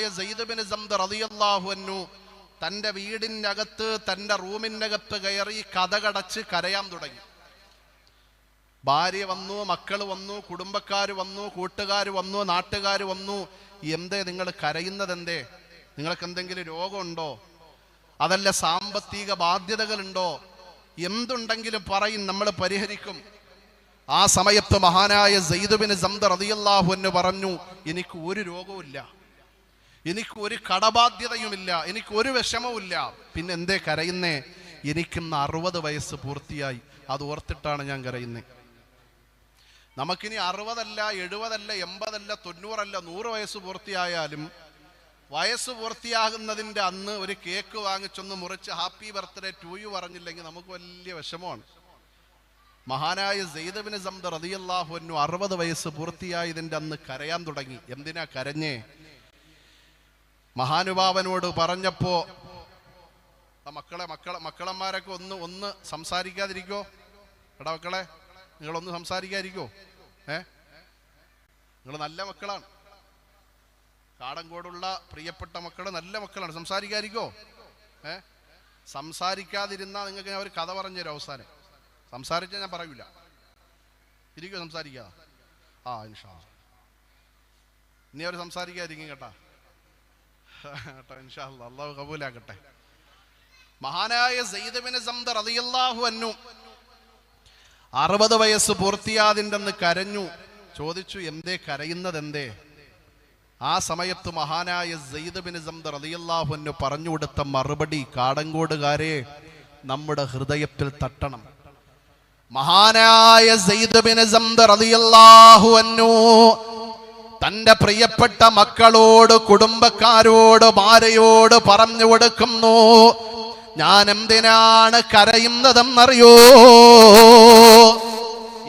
മഹാനായ സയ്യിദ്ബിൻ സംദർ അൻഹു തന്റെ അകത്ത് തന്റെ റൂമിന്റെ അകത്ത് കയറി കഥകടച്ച് കരയാൻ തുടങ്ങി. ഭാര്യ വന്നു മക്കൾ വന്നു കുടുംബക്കാർ വന്നു കൂട്ടുകാർ വന്നു നാട്ടുകാർ വന്നു. എന്തേ നിങ്ങൾ കരയുന്നത് എന്തേ നിങ്ങൾക്ക് എന്തെങ്കിലും രോഗമുണ്ടോ? അതല്ല സാമ്പത്തിക ബാധ്യതകളുണ്ടോ? എന്തുണ്ടെങ്കിലും പറയും നമ്മൾ പരിഹരിക്കും. ആ സമയത്ത് മഹാനായ സെയ്ദുബിന് സംദർ അതിയല്ലാഹു എന്ന് പറഞ്ഞു എനിക്ക് ഒരു രോഗവുമില്ല. എനിക്ക് ഒരു കടബാധ്യതയുമില്ല എനിക്ക് ഒരു വിഷമവുമില്ല. പിന്നെ എന്തേ കരയുന്നേ? എനിക്കിന്ന് അറുപത് വയസ്സ് പൂർത്തിയായി. അത് ഓർത്തിട്ടാണ് ഞാൻ കരയുന്നത് നമുക്കിനി അറുപതല്ല എഴുപതല്ല എൺപതല്ല തൊണ്ണൂറല്ല നൂറ് വയസ്സ് പൂർത്തിയായാലും വയസ്സ് പൂർത്തിയാകുന്നതിന്റെ അന്ന് ഒരു കേക്ക് വാങ്ങിച്ചൊന്ന് മുറിച്ച് ഹാപ്പി ബർത്ത്ഡേ ടു യു പറഞ്ഞില്ലെങ്കിൽ നമുക്ക് വലിയ വിഷമമാണ്. മഹാനായ സെയ്ദബിന് സംതർ റതിയല്ലാഹുവിനു അറുപത് വയസ്സ് പൂർത്തിയായതിന്റെ അന്ന് കരയാൻ തുടങ്ങി. എന്തിനാ കരഞ്ഞേ? മഹാനുഭാവനോട് പറഞ്ഞപ്പോ മക്കളെ മക്കളെ മക്കളന്മാരൊക്കെ ഒന്ന് ഒന്ന് സംസാരിക്കാതിരിക്കോ? എടാ മക്കളെ നിങ്ങളൊന്ന് സംസാരിക്കാതിരിക്കോ? ഏ? നിങ്ങൾ നല്ല മക്കളാണ്. കാടങ്കോടുള്ള പ്രിയപ്പെട്ട മക്കൾ നല്ല മക്കളാണ്. സംസാരിക്കാതിരിക്കോ? ഏ? സംസാരിക്കാതിരുന്നാൽ നിങ്ങൾക്ക് ഞാൻ ഒരു കഥ പറഞ്ഞുതരും അവസാനം. സംസാരിച്ചാൽ ഞാൻ പറയൂല. ഇരിക്കോ സംസാരിക്കാതെ ആ ഇൻഷാ ഇനി അവർ സംസാരിക്കാതിരിക്കും കേട്ടാ. അള്ളാഹു കബൂലാക്കട്ടെ മഹാനായ റളിയല്ലാഹു അന്നു അറുപത് വയസ്സ് പൂർത്തിയാതിന്റെന്ന് കരഞ്ഞു. ചോദിച്ചു എന്തേ കരയുന്നത് എന്തേ ആ സമയത്ത് മഹാനായ സെയ്ദബിന് സംദ റളിയല്ലാഹു അന്നു പറഞ്ഞു കൊടുത്ത മറുപടി കാടങ്കോടുകാരെ നമ്മുടെ ഹൃദയത്തിൽ തട്ടണം. മഹാനായ സെയ്ദബിന് സംദ റളിയല്ലാഹു അന്നു തന്റെ പ്രിയപ്പെട്ട മക്കളോട് കുടുംബക്കാരോട് ഭാര്യയോട് പറഞ്ഞു കൊടുക്കുന്നു. ഞാൻ എന്തിനാണ് കരയുന്നതെന്നറിയോ?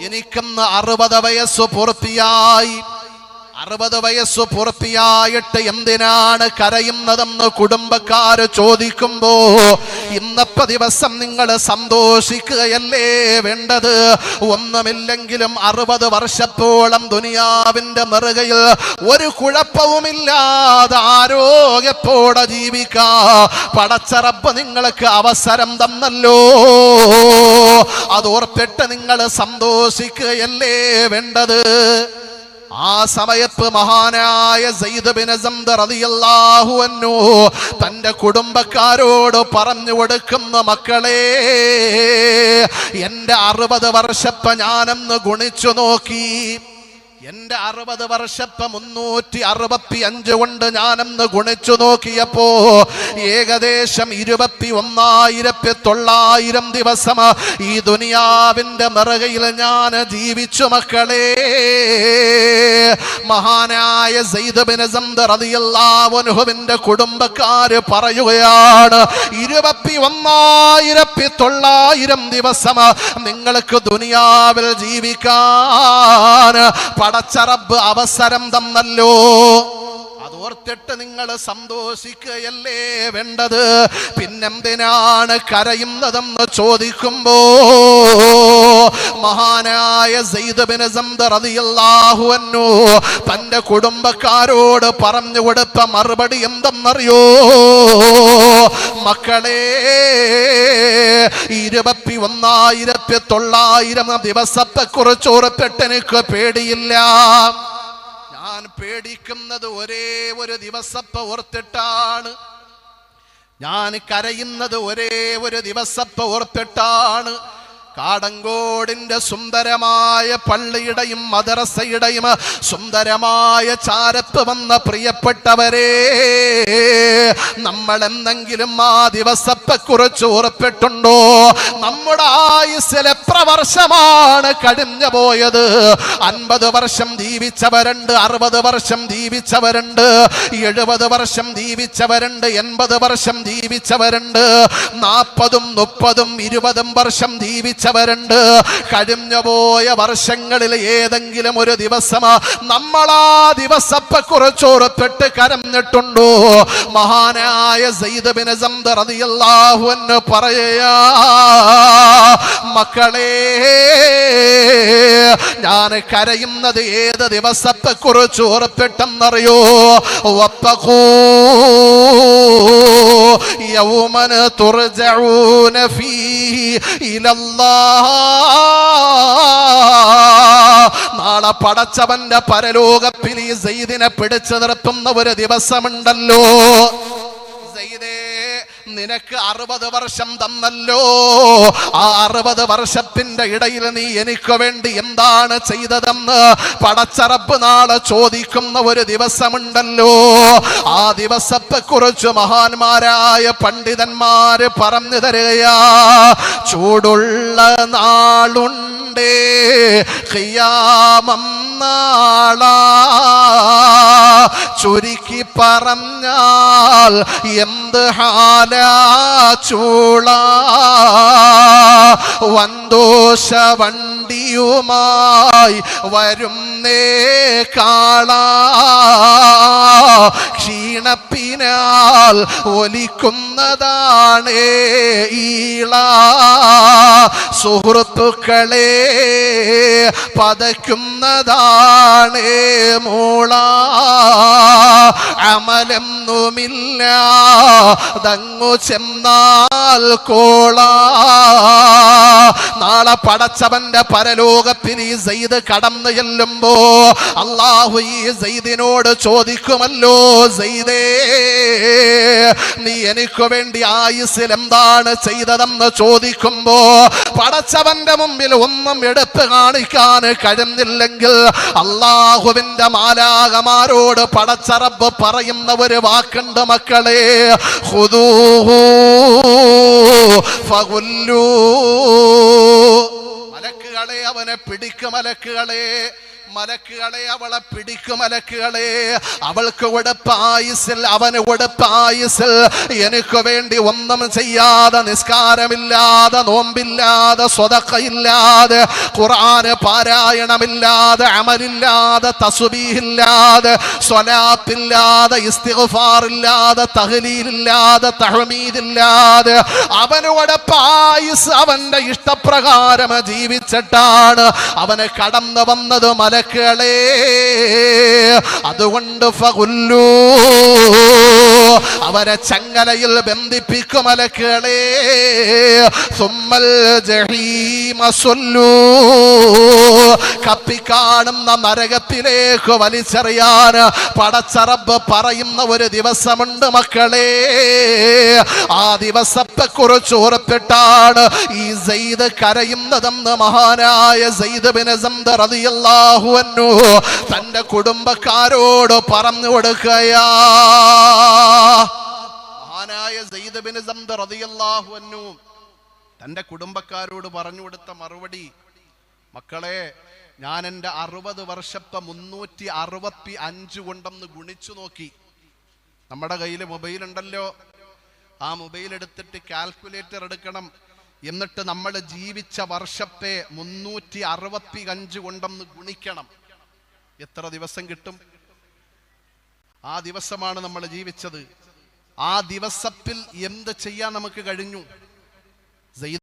എനിക്കിന്ന് അറുപത് വയസ്സ് പൂർത്തിയായി. അറുപത് വയസ്സ് പൂർത്തിയായിട്ട് എന്തിനാണ് കരയുന്നതെന്ന് കുടുംബക്കാര് ചോദിക്കുമ്പോ ഇന്നത്തെ ദിവസം നിങ്ങൾ സന്തോഷിക്കുകയല്ലേ വേണ്ടത്? ഒന്നുമില്ലെങ്കിലും അറുപത് വർഷത്തോളം ദുനിയാവിന്റെ നെറുകയിൽ ഒരു കുഴപ്പവുമില്ലാതെ ആരോഗ്യത്തോടെ ജീവിക്കാ. പടച്ചറപ്പ് നിങ്ങൾക്ക് അവസരം തന്നല്ലോ. അതോർത്തിട്ട് നിങ്ങൾ സന്തോഷിക്കുകയല്ലേ വേണ്ടത്? ആ സമയത്ത് മഹാനായ അൻഹു തന്റെ കുടുംബക്കാരോട് പറഞ്ഞു കൊടുക്കുന്ന മക്കളെ എന്റെ അറുപത് വർഷത്തെ ഞാനെന്ന് ഗുണിച്ചു നോക്കി. എന്റെ അറുപത് വർഷത്തെ മുന്നൂറ്റി അറുപത്തി അഞ്ച് കൊണ്ട് ഞാനെന്ന് ഗുണിച്ചു നോക്കിയപ്പോ ഏകദേശം ഇരുപത്തി ഒന്നായിരത്തി തൊള്ളായിരം ദിവസം ഈ ദുനിയാവിന്റെ നിറകയിൽ ഞാൻ ജീവിച്ചു മക്കളെ. മഹാനായ റളിയല്ലാഹുവിന്റെ കുടുംബക്കാര് പറയുകയാണ് ഇരുപത്തി ഒന്നായിരത്തി തൊള്ളായിരം ദിവസം നിങ്ങൾക്ക് ദുനിയാവിൽ ജീവിക്കാൻ പടച്ചറബ് അവസരം തന്നല്ലോ. അതോർത്തിട്ട് നിങ്ങൾ സന്തോഷിക്കുകയല്ലേ വേണ്ടത്? പിന്നെന്തിനാണ് കരയുന്നതെന്ന് ചോദിക്കുമ്പോ മഹാനായ അൻഹു തന്റെ കുടുംബക്കാരോട് പറഞ്ഞു കൊടുത്ത മറുപടി എന്തെന്നറിയോ? മക്കളെ ഇരുപത്തി ഒന്നായിരത്തി തൊള്ളായിരം ദിവസത്തെ കുറിച്ച് ഉറപ്പിട്ട് എനിക്ക് പേടിയില്ല. ഞാൻ പേടിക്കുന്നത് ഒരേ ഒരു ദിവസത്തെ ഓർത്തിട്ടാണ്. ഞാൻ കരയുന്നത് ഒരേ ഒരു ദിവസത്തെ ഓർത്തിട്ടാണ്. കാടങ്കോടിന്റെ സുന്ദരമായ പള്ളിയുടെയും മദ്രസയുടെയും സുന്ദരമായ ചാരത്ത് വന്ന പ്രിയപ്പെട്ടവരെ നമ്മൾ എന്തെങ്കിലും ആ ദിവസത്തെ കുറിച്ച് ഉറപ്പിട്ടുണ്ടോ? നമ്മുടെ ആയുസ്സിൽ എത്ര വർഷമാണ് കഴിഞ്ഞു പോയത്? അൻപത് വർഷം ജീവിച്ചവരുണ്ട് അറുപത് വർഷം ജീവിച്ചവരുണ്ട് എഴുപത് വർഷം ജീവിച്ചവരുണ്ട് എൺപത് വർഷം ജീവിച്ചവരുണ്ട് നാൽപ്പതും മുപ്പതും ഇരുപതും വർഷം ജീവിച്ചവരുണ്ട് ജീവിച്ചവരുണ്ട് കഴിഞ്ഞു പോയ വർഷങ്ങളിൽ ഏതെങ്കിലും ഒരു ദിവസം നമ്മളാ ദിവസത്തെ കുറിച്ച് ഓർത്തിട്ട് കരഞ്ഞിട്ടുണ്ടോ? മഹാനായ സെയ്ദ് ബിൻ സംദ് റളിയല്ലാഹു അൻഹു പറയാ മക്കളെ ഞാൻ കരയുന്നത് ഏത് ദിവസത്തെ കുറിച്ച് ഓർത്തിട്ടെന്നറിയോ വത്തഖൂ യൗമൻ തുർജഊന إلى الله. നാളെ പടച്ചവന്റെ പരലോകത്തിൽ ഈ സെയ്ദിനെ പിടിച്ചു നിർത്തുന്ന ഒരു ദിവസമുണ്ടല്ലോ. സെയ്ദേ നിനക്ക് അറുപത് വർഷം തന്നല്ലോ. ആ അറുപത് വർഷത്തിന്റെ ഇടയിൽ നീ എനിക്ക് വേണ്ടി എന്താണ് ചെയ്തതെന്ന് പടച്ചറപ്പ് നാളെ ചോദിക്കുന്ന ഒരു ദിവസമുണ്ടല്ലോ. ആ ദിവസത്തെ കുറിച്ച് മഹാന്മാരായ പണ്ഡിതന്മാര് പറഞ്ഞു തരികയാ ചൂടുള്ള നാളുണ്ടേ ഖിയാമം നാളാ. ചുരുക്കി പറഞ്ഞാൽ എന്ത് ചൂള? വന്തോഷ വണ്ടിയുമായി വരുന്നേ കാള. ക്ഷീണപ്പിനാൽ ഒലിക്കുന്നതാണ് ഈള. സുഹൃത്തുക്കളെ പതയ്ക്കുന്നതാണ് മൂള. sama അമലൊന്നുമില്ല തങ്ങു ചെന്നാൽ കോള. നാളെ പടച്ചവന്റെ പരലോകത്തിന് ഈ സെയ്ത് കടന്നു ചെല്ലുമ്പോ അള്ളാഹു ഈ സെയ്ദിനോട് ചോദിക്കുമല്ലോ സെയ്തേ നീ എനിക്ക് വേണ്ടി ആയുസിൽ എന്താണ് ചെയ്തതെന്ന് ചോദിക്കുമ്പോ പടച്ചവന്റെ മുമ്പിൽ ഒന്നും എടുത്തു കാണിക്കാൻ കഴിഞ്ഞില്ലെങ്കിൽ അള്ളാഹുവിന്റെ മാലാകമാരോട് പടച്ചറബ് പറയുന്ന ഒരു വാക്കുണ്ട് മക്കളെ. മലക്കുകളെ അവനെ പിടിക്കും മലക്കുകളെ. മലക്കുകളെ അവളെ പിടിക്കും മലക്കുകളെ. അവൾക്ക് ഉടപ്പായുസിൽ അവന് ഉടപ്പായുസിൽ. എനിക്ക് വേണ്ടി ഒന്നും ചെയ്യാതെ നിസ്കാരമില്ലാതെ നോമ്പില്ലാതെ സ്വതക്കയില്ലാതെ ഖുറാന് പാരായണമില്ലാതെ അമലില്ലാതെ തസുബീഹില്ലാതെ സ്വലാത്തില്ലാതെ ഇസ്തിഫാറില്ലാതെ തഹലീലില്ലാതെ തഹമീദില്ലാതെ. അവന് ഉടപ്പായുസ് അവന്റെ ഇഷ്ടപ്രകാരം ജീവിച്ചിട്ടാണ് അവന് കടന്നു വന്നത് മലക്കുകളെ അതുകൊണ്ട് ഫകുല്ലു അവരെ ചങ്ങലയിൽ ബന്ധിപ്പിക്കും മലക്കുകളെ സുമ്മൽ ജഹീമ സൊല്ലൂ കത്തിക്കാണുന്ന നരകത്തിലേക്ക് വലിച്ചെറിയാൻ പടച്ചറബ് പറയുന്ന ഒരു ദിവസമുണ്ട് മക്കളെ. ആ ദിവസത്തെ കുറച്ച് ഓർത്തിട്ടാണ് ഈ സെയ്ദ് കരയുന്നതെന്ന് മഹാനായ സെയ്ദ് തന്റെ കുടുംബക്കാരോട് പറഞ്ഞു കൊടുക്കയാ മഹാനായ സെയ്ദ് കുടുംബക്കാരോട് പറഞ്ഞു കൊടുത്ത മറുപടി മക്കളെ ഞാൻ എന്റെ അറുപത് വർഷത്തെ മുന്നൂറ്റി അറുപത്തി അഞ്ച് കൊണ്ടൊന്ന് ഗുണിച്ചു നോക്കി. നമ്മുടെ കയ്യിൽ മൊബൈൽ ഉണ്ടല്ലോ. ആ മൊബൈൽ എടുത്തിട്ട് കാൽക്കുലേറ്റർ എടുക്കണം. എന്നിട്ട് നമ്മൾ ജീവിച്ച വർഷത്തെ മുന്നൂറ്റി അറുപത്തി അഞ്ച് കൊണ്ടൊന്ന് ഗുണിക്കണം. എത്ര ദിവസം കിട്ടും? ആ ദിവസമാണ് നമ്മൾ ജീവിച്ചത്. ആ ദിവസത്തിൽ എന്ത് ചെയ്യാൻ നമുക്ക് കഴിഞ്ഞു?